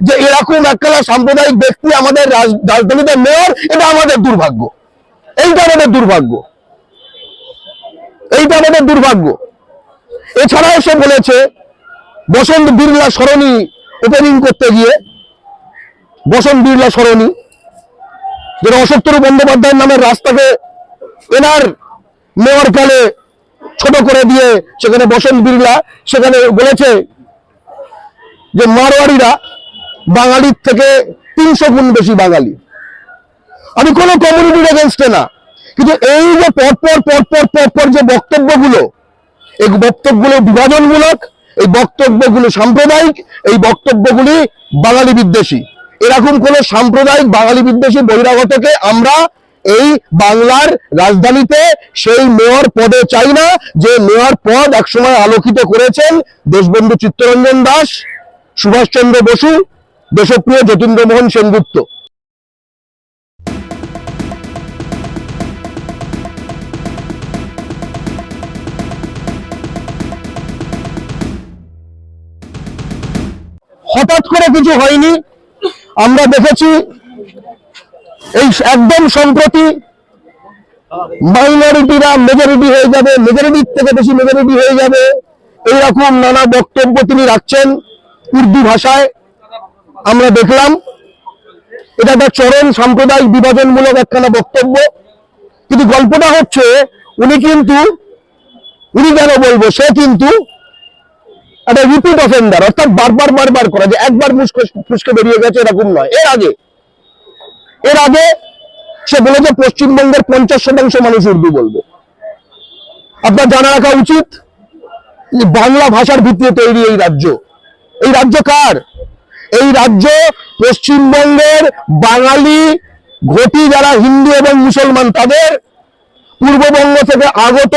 যে এরকম একখানা সাম্প্রদায়িক ব্যক্তি আমাদের রাজ- রাজধানীতে মেয়র, এটা আমাদের দুর্ভাগ্য। এইটা আমাদের দুর্ভাগ্য। এইটা আমাদের দুর্ভাগ্য। এছাড়াও সে বলেছে, বসন্ত বিড়লা সরণি ওপেনিং করতে গিয়ে, বসন্ত বিড়লা সরণি, যেটা অশোকতরু বন্দ্যোপাধ্যায়ের নামের রাস্তাকে এনার মেয়র কালে ছোট করে দিয়ে সেখানে বসন্ত বিড়লা সেখানে বলেছে যে মারোয়ারিরা বাঙালির থেকে তিনশো গুণ বেশি বাঙালি। আমি কোনো কমিউনিটির এগেনস্টে না। কিন্তু এই যে পরপর পরপর পরপর যে বক্তব্যগুলো, এই বক্তব্যগুলো বিভাজনমূলক, এই বক্তব্যগুলো সাম্প্রদায়িক, এই বক্তব্যগুলি বাঙালি বিদ্বেষী। এরকম কোন সাম্প্রদায়িক বাঙালি বিদ্বেষী বহিরাগতকে আমরা এই বাংলার রাজধানীতে সেই মেয়র পদে চাই না, যে মেয়র পদ একসময় আলোকিত করেছেন দেশবন্ধু চিত্তরঞ্জন দাস, সুভাষচন্দ্র বসু দেশপ্রিয় যতীন্দ্রমোহন সেনগুপ্ত। হঠাৎ করে কিছু হয়নি, আমরা দেখেছি এই একদম সম্প্রতি মাইনরিটিরা মেজরিটি হয়ে যাবে মেজরিটির থেকে বেশি মেজরিটি হয়ে যাবে, এইরকম নানা বক্তব্য তিনি রাখছেন উর্দু ভাষায়। আমরা দেখলাম এটা একটা চরম সাম্প্রদায়িক বিভাজনমূলক একখানা বক্তব্য। কিন্তু গল্পটা হচ্ছে, উনি কিন্তু, উনি কেন বলব, সে কিন্তু একটা রিপিট অফেন্ডার অর্থাৎ বারবার বারবার করা যে একবার মুসকে ফুসকে বেরিয়ে গেছে এরকম নয়। এর আগে এর আগে সে বলেছে পশ্চিমবঙ্গের পঞ্চাশ শতাংশ মানুষ উর্দু বলবে। আপনার জানা রাখা উচিত বাংলা ভাষার ভিত্তিতে তৈরি এই রাজ্য। এই রাজ্য কার? এই রাজ্য পশ্চিমবঙ্গের বাঙালি, ঘটি যারা হিন্দু এবং মুসলমান, তাদের পূর্ববঙ্গ থেকে আগত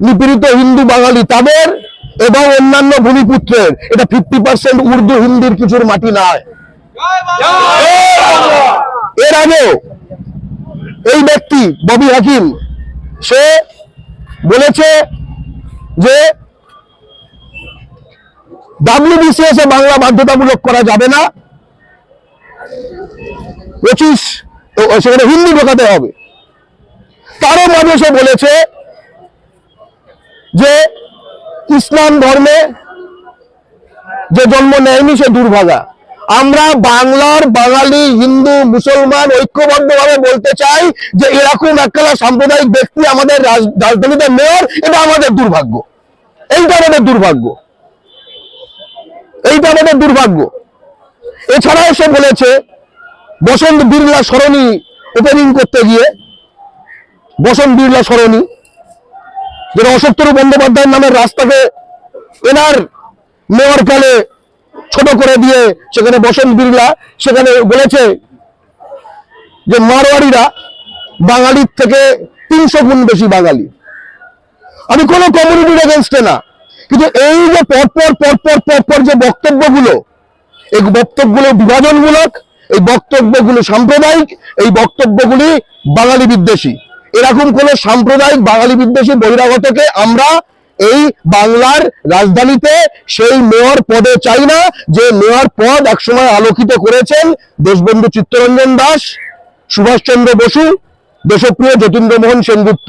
নিপীড়িত হিন্দু বাঙালি তাদের এবং অন্যান্য ভূমিপুত্রের। এটা ফিফটি পার্সেন্ট উর্দু হিন্দির কিছুর মাটি নয়। এর আগে এই ব্যক্তি ববি হাকিম, সে বলেছে যে ডাব্লিউবিসিএস এ বাংলা বাধ্যতামূলক করা যাবে না। পঁচিশ সেখানে হিন্দি ঢোকাতে হবে। তারও সে বলেছে যে ইসলাম ধর্মে যে জন্ম নেয়নি সে দুর্ভাগা। আমরা বাংলার বাঙালি, হিন্দু, মুসলমান ঐক্যবদ্ধভাবে বলতে চাই যে এরকম একখানা সাম্প্রদায়িক ব্যক্তি আমাদের রাজ- রাজধানীতে মেয়র, এটা আমাদের দুর্ভাগ্য। এইটা আমাদের দুর্ভাগ্য। এইটা আমাদের দুর্ভাগ্য। এছাড়াও সে বলেছে, বসন্ত বিড়লা সরণি ওপেনিং করতে গিয়ে, বসন্ত বিড়লা সরণি, যেটা অশোকতরু বন্দ্যোপাধ্যায়ের নামের রাস্তাকে এনার মেয়র কালে ছোট করে দিয়ে সেখানে বসন্ত বিড়লা সেখানে বলেছে যে মারোয়ারিরা বাঙালির থেকে তিনশো গুণ বেশি বাঙালি। আমি কোনো কমিউনিটির এগেনস্টে না। কিন্তু এই যে পরপর পরপর পরপর যে বক্তব্যগুলো, এই বক্তব্যগুলো বিভাজনমূলক, এই বক্তব্যগুলো সাম্প্রদায়িক, এই বক্তব্যগুলি বাঙালি বিদ্বেষী। এরকম কোন সাম্প্রদায়িক বাঙালি বিদ্বেষী বহিরাগতকে আমরা এই বাংলার রাজধানীতে সেই মেয়র পদে চাই না, যে মেয়র পদ একসময় আলোকিত করেছেন দেশবন্ধু চিত্তরঞ্জন দাস, সুভাষচন্দ্র বসু, দেশপ্রিয় যতীন্দ্রমোহন সেনগুপ্ত।